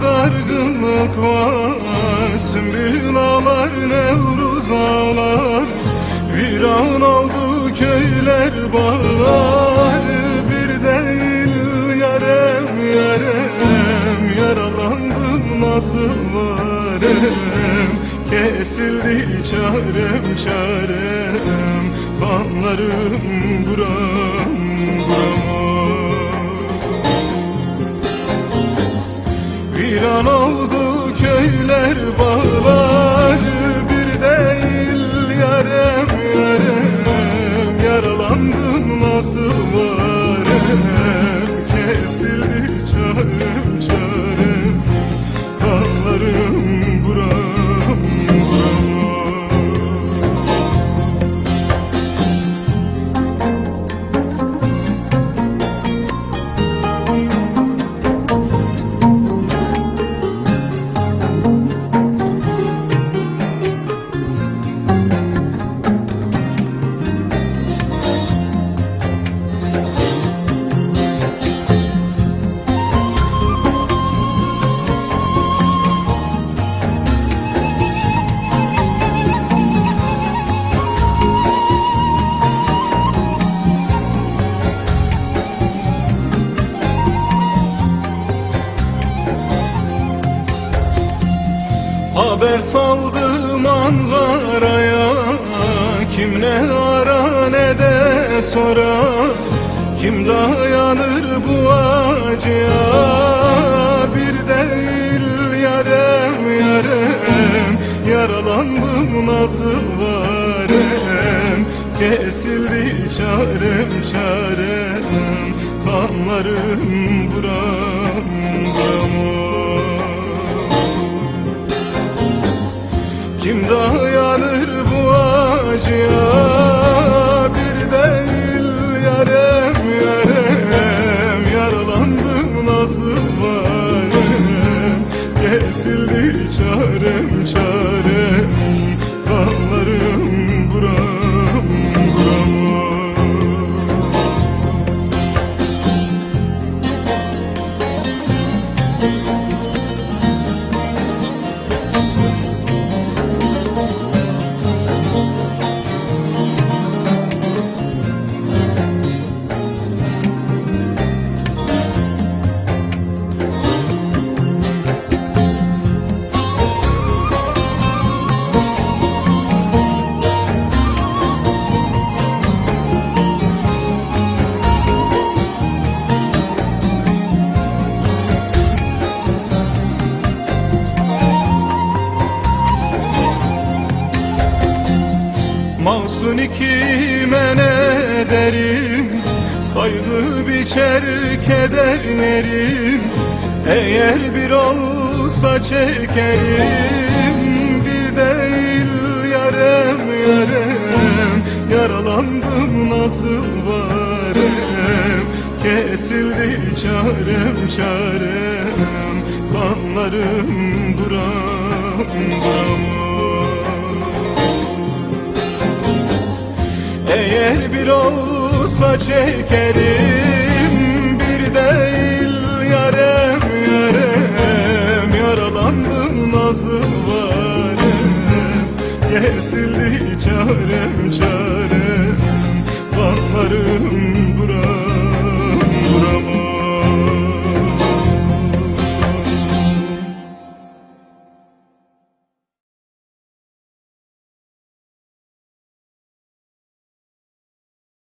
dargınlık var. Sümbül ağlar Nevruz ağlar Viran oldu köyler bağlar. Bir değil yarem yarem. Yaralandım nasıl varem? Kesildi çarem çarem. Kanlarım buram. Viran oldu köyler bağlar Bir değil yarem yarem. Yaralandım nasıl varem Kesildi çarem Haber saldım Ankara'ya. Kim ne ara ne de sora Kim dayanır bu acıya? Bir değil yarem yarem. Yaralandım nasıl varem? Kesildi çarem çarem. Kanlarım buram buram dayanır bu acıya. Bir değil yarem yarem. Yaralandım nasıl varem? Kesildi çarem çarem Mahzun kime ne derim Kaygı biçer keder yerim. Eğer bir olsa çekerim Bir değil yarem yarem Yaralandım nasıl varem Kesildi çarem çarem. Kanlarım buram buram Eğer bir olsa çekerim Bir değil yarem yarem. Yaralandım nasıl varem Kesildi çarem çarem. Kanlarım buram